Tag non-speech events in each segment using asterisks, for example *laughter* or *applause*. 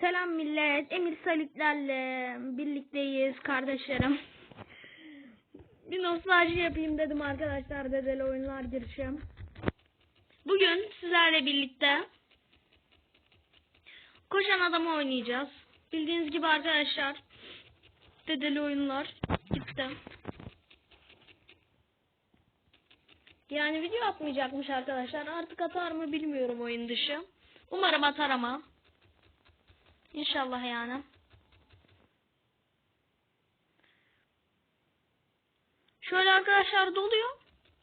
Selam millet. Emir Salitlerle birlikteyiz kardeşlerim. Bir nostalji yapayım dedim arkadaşlar dedeli oyunlar girişim. Bugün sizlerle birlikte koşan adamı oynayacağız. Bildiğiniz gibi arkadaşlar dedeli oyunlar gitti. Yani video atmayacakmış arkadaşlar. Artık atar mı bilmiyorum oyun dışı. Umarım atar ama. İnşallah yani. Şöyle arkadaşlar doluyor.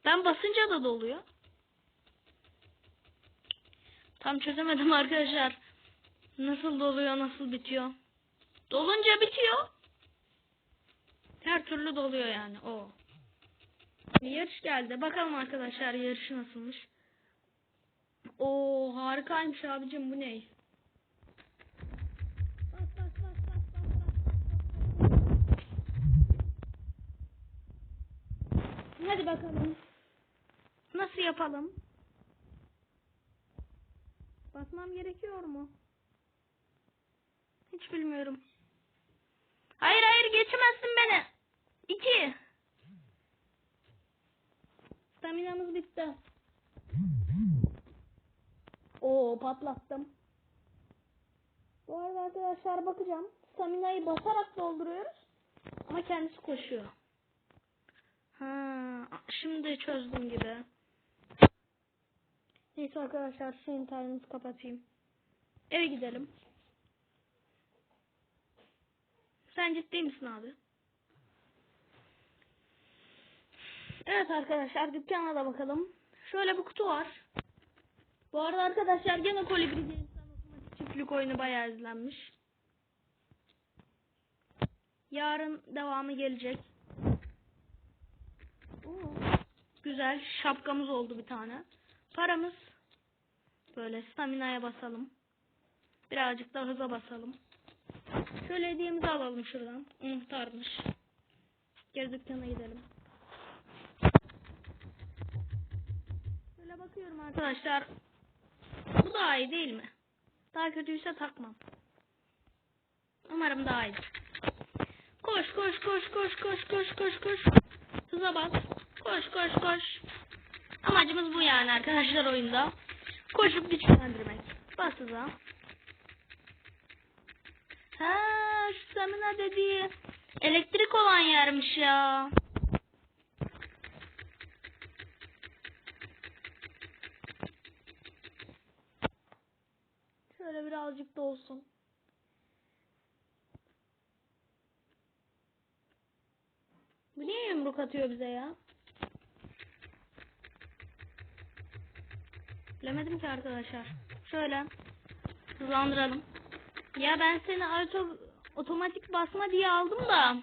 Ben basınca da doluyor. Tam çözemedim arkadaşlar. Nasıl doluyor, nasıl bitiyor. Dolunca bitiyor. Her türlü doluyor yani o. Yarış geldi. Bakalım arkadaşlar yarışı nasılmış. Oo harikaymış abicim bu ne? Hadi bakalım. Nasıl yapalım? Basmam gerekiyor mu? Hiç bilmiyorum. Hayır hayır geçemezsin beni. İki. Staminamız bitti. Oo patlattım. Bu arada arkadaşlar bakacağım. Staminayı basarak dolduruyoruz. Ama kendisi koşuyor. Ha, şimdi çözdüm gibi. Neyse arkadaşlar şu interneti kapatayım. Eve gidelim. Sen ciddi misin abi? Evet arkadaşlar dükkana da bakalım. Şöyle bir kutu var. Bu arada arkadaşlar gene Kolibri otomatik çiftlik oyunu bayağı izlenmiş. Yarın devamı gelecek. Oo, güzel şapkamız oldu bir tane. Paramız böyle staminaya basalım. Birazcık da hıza basalım. Şöyle hediyemizi alalım şuradan. Muhtarmış. Geri dükkana gidelim. Şöyle bakıyorum arkadaşlar. Bu daha iyi değil mi? Daha kötüyse takmam. Umarım daha iyi. Koş koş koş koş koş koş koş koş. Hıza bas. Koş koş koş. Amacımız bu yani arkadaşlar oyunda. Koşup güçlendirmek. Bas hıza. Ha, stamina dediği elektrik olan yermiş ya. Şöyle birazcık da olsun. Bu niye yumruk atıyor bize ya? Bilemedim ki arkadaşlar. Şöyle hızlandıralım. Ya ben seni auto, otomatik basma diye aldım da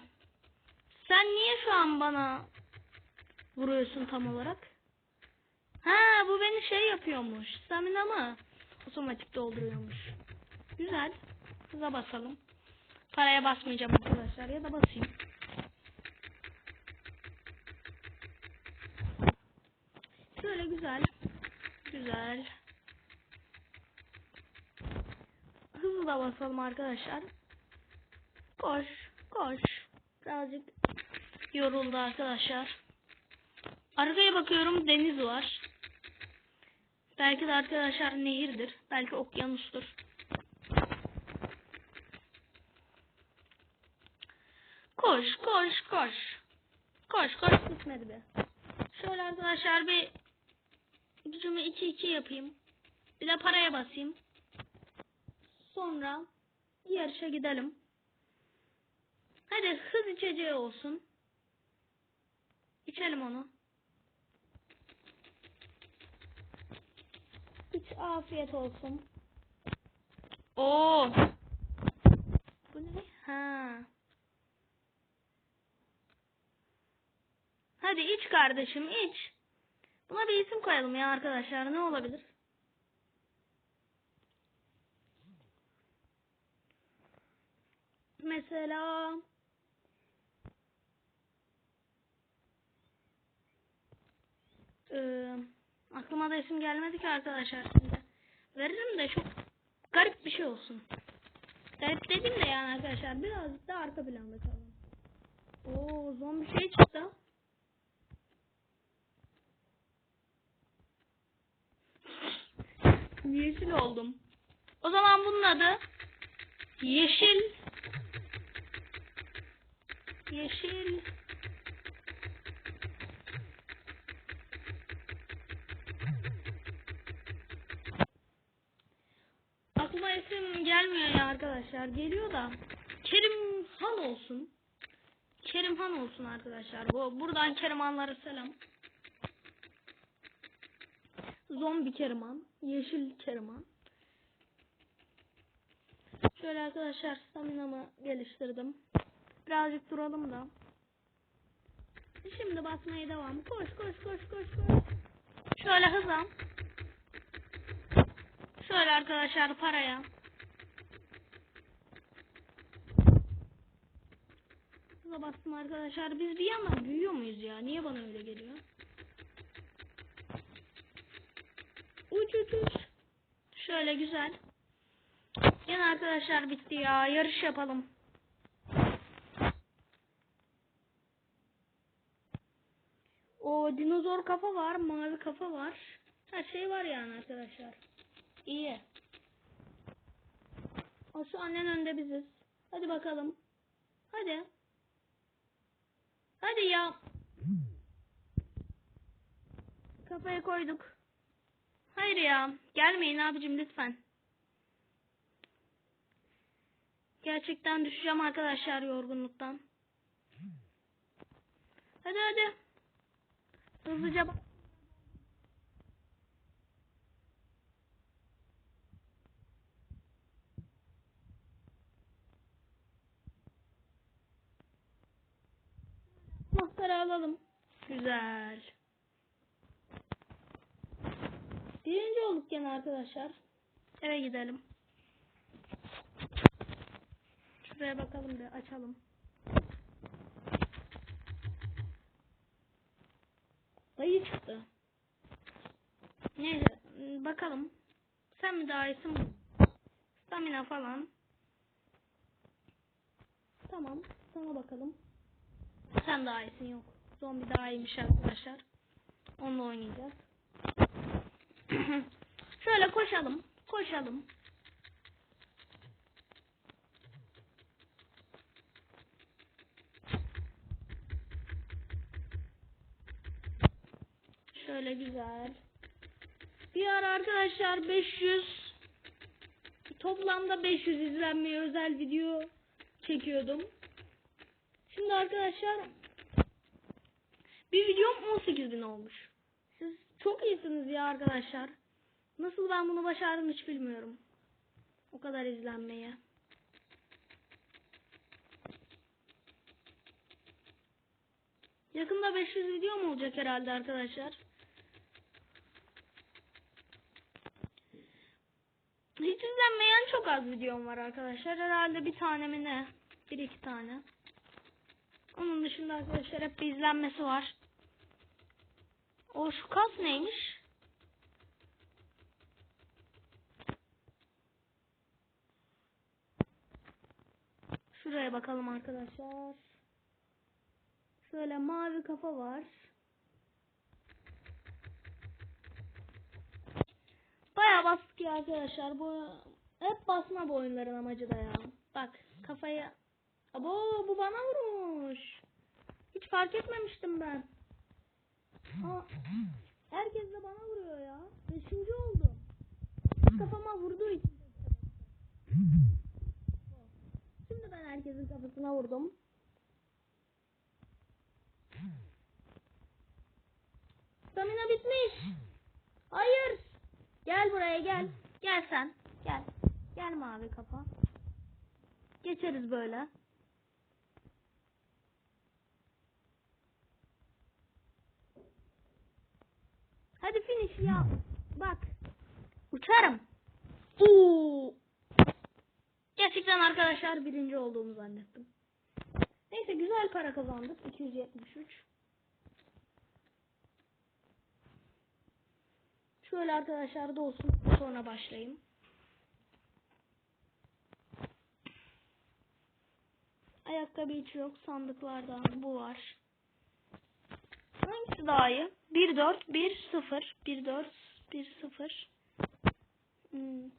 sen niye şu an bana vuruyorsun tam olarak? Ha bu beni şey yapıyormuş. Stamina mı? Otomatik dolduruyormuş. Güzel. Hıza basalım. Paraya basmayacağım arkadaşlar ya da basayım. Şöyle güzel. Güzel. Hızlı da basalım arkadaşlar. Koş. Koş. Birazcık yoruldu arkadaşlar. Arkaya bakıyorum deniz var. Belki de arkadaşlar nehirdir. Belki okyanustur. Koş koş koş. Koş koş bitmedi be. Şöyle arkadaşlar bir gücümü 2-2 yapayım. Bir de paraya basayım. Sonra yarışa gidelim. Hadi hız içeceği olsun. İçelim onu. Hiç afiyet olsun. Oo. Bu ne? Ha. Hadi iç kardeşim iç. Buna bir isim koyalım ya arkadaşlar. Ne olabilir? Mesela Ee, aklıma da isim gelmedi ki arkadaşlar şimdi. Veririm de çok garip bir şey olsun. Garip dedim de yani arkadaşlar birazcık da arka planda kalın. Oo zombi şey çıktı. Yeşil oldum. O zaman bunun adı Yeşil Yeşil Aklıma isim gelmiyor ya arkadaşlar. Geliyor da Kerim Han olsun. Kerim Han olsun arkadaşlar. Bu buradan Kerimhanlara selam. Zombi Kerimhan, yeşil Kerimhan. Şöyle arkadaşlar staminamı geliştirdim. Birazcık duralım da. Şimdi basmaya devam. Koş koş koş koş koş. Şöyle hızlan. Şöyle arkadaşlar paraya. Hıza bastım arkadaşlar. Biz bir yandan büyüyor muyuz ya? Niye bana öyle geliyor? Uç. Şöyle güzel. Yine arkadaşlar bitti ya. Yarış yapalım. O dinozor kafa var, mavi kafa var. Her şey var yani arkadaşlar. İyi. O şu annen önde biziz. Hadi bakalım. Hadi. Hadi ya. Kafaya koyduk. Hayır ya. Gelmeyin abicim lütfen. Gerçekten düşeceğim arkadaşlar yorgunluktan. Hadi hadi. Hızlıca bak. Anahtarı alalım. Güzel. Birinci olduk gene arkadaşlar. Eve gidelim. Şuraya bakalım bir açalım. Ayı çıktı. Neyse bakalım. Sen mi daha iyisin? Stamina falan. Tamam. Sana bakalım. Sen daha iyisin yok. Zombi daha iyiymiş arkadaşlar. Onunla oynayacağız. *clears throat* Şöyle koşalım. Koşalım. Şöyle güzel. Bir arkadaşlar 500 toplamda 500 izlenmeye özel video çekiyordum. Şimdi arkadaşlar bir videom 18 bin olmuş. Çok iyisiniz ya arkadaşlar. Nasıl ben bunu başardım hiç bilmiyorum. O kadar izlenmeye. Yakında 500 videom olacak herhalde arkadaşlar. Hiç izlenmeyen çok az videom var arkadaşlar. Herhalde bir tane mi ne? Bir iki tane. Onun dışında arkadaşlar hep bir izlenmesi var. O şu kas neymiş? Şuraya bakalım arkadaşlar. Şöyle mavi kafa var. Bayağı bastık ya arkadaşlar. Bu hep basma bu oyunların amacı da ya. Bak kafaya. Abo bu bana vurmuş. Hiç fark etmemiştim ben. Aa, herkes de bana vuruyor ya. Beşinci oldu. Kafama vurduğu için. Şimdi ben herkesin kafasına vurdum. Stamina bitmiş. Hayır. Gel buraya gel. Gel sen. Gel. Gel mavi kafa. Geçeriz böyle. Hadi finish ya. Bak. Uçarım. Oo. Gerçekten arkadaşlar birinci olduğumu zannettim. Neyse güzel para kazandık. 273. Şöyle arkadaşlar da olsun. Sonra başlayayım. Bir hiç yok sandıklarda. Bu var. Hangisi daha iyi? 1 4 1 0 1 4 1 0 hmm.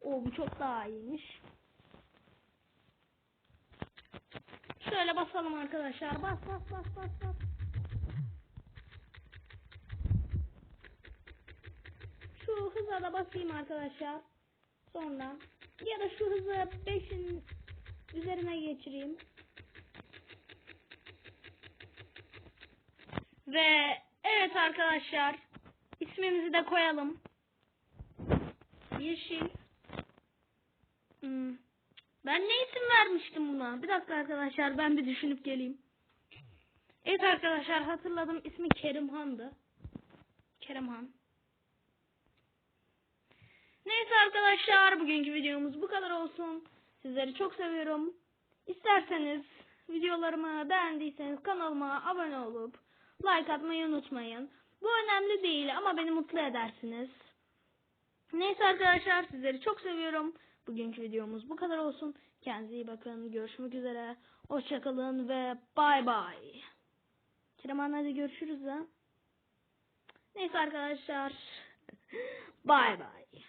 O bu çok daha iyiymiş. Şöyle basalım arkadaşlar. Bas bas bas bas bas. Şu hıza da basayım arkadaşlar. Sonra ya da şu hızı 5'in üzerine geçireyim. Ve evet arkadaşlar ismimizi de koyalım. Yeşil. Hmm. Ben ne isim vermiştim buna? Bir dakika arkadaşlar ben bir düşünüp geleyim. Evet arkadaşlar hatırladım ismi Kerimhan'dı. Kerimhan. Neyse arkadaşlar bugünkü videomuz bu kadar olsun. Sizleri çok seviyorum. İsterseniz videolarımı beğendiyseniz kanalıma abone olup like atmayı unutmayın. Bu önemli değil ama beni mutlu edersiniz. Neyse arkadaşlar sizleri çok seviyorum. Bugünkü videomuz bu kadar olsun. Kendinize iyi bakın. Görüşmek üzere. Hoşçakalın ve bay bay. Kerem hadi görüşürüz ha. Neyse arkadaşlar. *laughs* Bay bay.